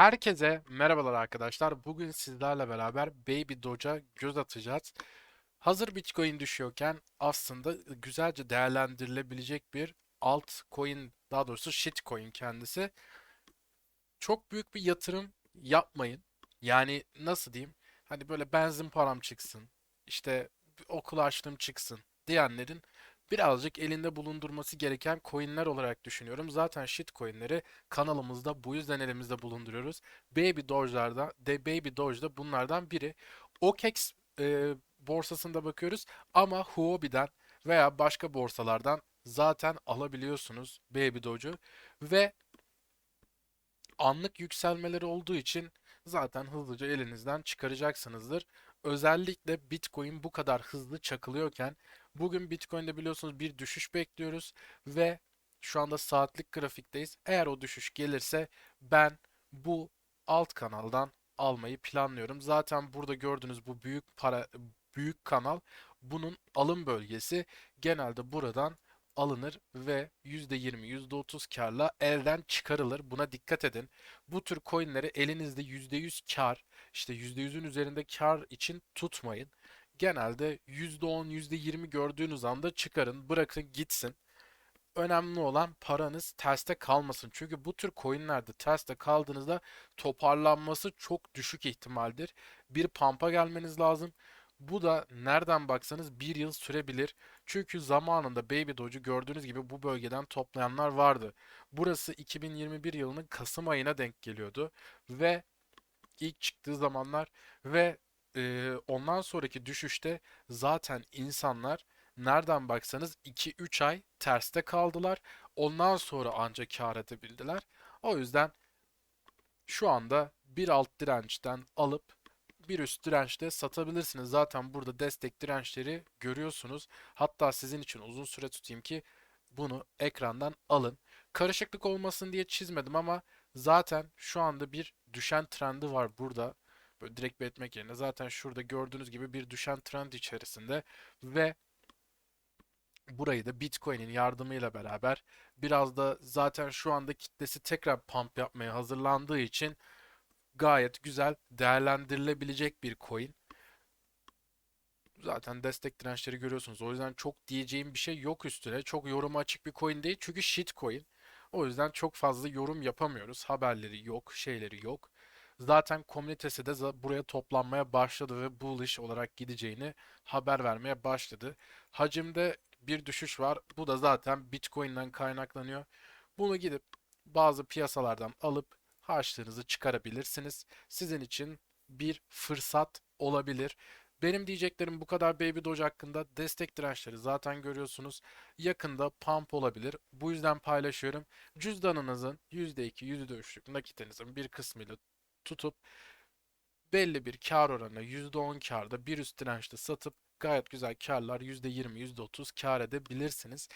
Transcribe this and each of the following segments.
Herkese merhabalar arkadaşlar. Bugün sizlerle beraber Baby Doge'a göz atacağız. Hazır Bitcoin düşüyorken aslında güzelce değerlendirilebilecek bir altcoin, daha doğrusu shitcoin kendisi. Çok büyük bir yatırım yapmayın. Yani nasıl diyeyim? Hani böyle benzin param çıksın, işte okul harçlığım çıksın diyenlerin birazcık elinde bulundurması gereken coinler olarak düşünüyorum. Zaten shitcoinleri kanalımızda bu yüzden elimizde bulunduruyoruz. Baby Doge'larda, de Baby Doge da bunlardan biri. OKEX e, borsasında bakıyoruz ama Huobi'den veya başka borsalardan zaten alabiliyorsunuz Baby Doge'u ve anlık yükselmeleri olduğu için zaten hızlıca elinizden çıkaracaksınızdır. Özellikle Bitcoin bu kadar hızlı çakılıyorken bugün Bitcoin'de biliyorsunuz bir düşüş bekliyoruz ve şu anda saatlik grafikteyiz. Eğer o düşüş gelirse ben bu alt kanaldan almayı planlıyorum. Zaten burada gördüğünüz bu büyük para büyük kanal bunun alım bölgesi. Genelde buradan alınır ve %20, %30 karla elden çıkarılır. Buna dikkat edin. Bu tür coinleri elinizde %100 kar, işte %100'ün üzerinde kar için tutmayın. Genelde %10, %20 gördüğünüz anda çıkarın, bırakın gitsin. Önemli olan paranız terste kalmasın. Çünkü bu tür coinlerde terste kaldığınızda toparlanması çok düşük ihtimaldir. Bir pampa gelmeniz lazım. Bu da nereden baksanız bir yıl sürebilir. Çünkü zamanında Baby Doge'u gördüğünüz gibi bu bölgeden toplayanlar vardı. Burası 2021 yılının Kasım ayına denk geliyordu ve ilk çıktığı zamanlar ve e, ondan sonraki düşüşte zaten insanlar nereden baksanız 2-3 ay terste kaldılar. Ondan sonra ancak kâr edebildiler. O yüzden şu anda bir alt dirençten alıp bir üst dirençte satabilirsiniz. Zaten burada destek dirençleri görüyorsunuz. Hatta sizin için uzun süre tutayım ki bunu ekrandan alın. Karışıklık olmasın diye çizmedim ama zaten şu anda bir düşen trendi var burada. Böyle direkt belirtmek yerine zaten şurada gördüğünüz gibi bir düşen trend içerisinde ve burayı da Bitcoin'in yardımıyla beraber biraz da zaten şu anda kitlesi tekrar pump yapmaya hazırlandığı için gayet güzel değerlendirilebilecek bir coin. Zaten destek dirençleri görüyorsunuz. O yüzden çok diyeceğim bir şey yok üstüne. Çok yoruma açık bir coin değil çünkü shit coin. O yüzden çok fazla yorum yapamıyoruz. Haberleri yok, şeyleri yok. Zaten komünitesi de buraya toplanmaya başladı ve bullish olarak gideceğini haber vermeye başladı. Hacimde bir düşüş var. Bu da zaten Bitcoin'den kaynaklanıyor. Bunu gidip bazı piyasalardan alıp harçlığınızı çıkarabilirsiniz. Sizin için bir fırsat olabilir. Benim diyeceklerim bu kadar Baby Doge hakkında. Destek dirençleri zaten görüyorsunuz. Yakında pump olabilir. Bu yüzden paylaşıyorum. Cüzdanınızın %2, %3'lük nakitinizin bir kısmıyla tutup belli bir kar oranına %10 karda bir üst dirençte satıp gayet güzel karlar %20, %30 kar edebilirsiniz.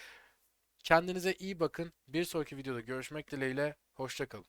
Kendinize iyi bakın. Bir sonraki videoda görüşmek dileğiyle. Hoşçakalın.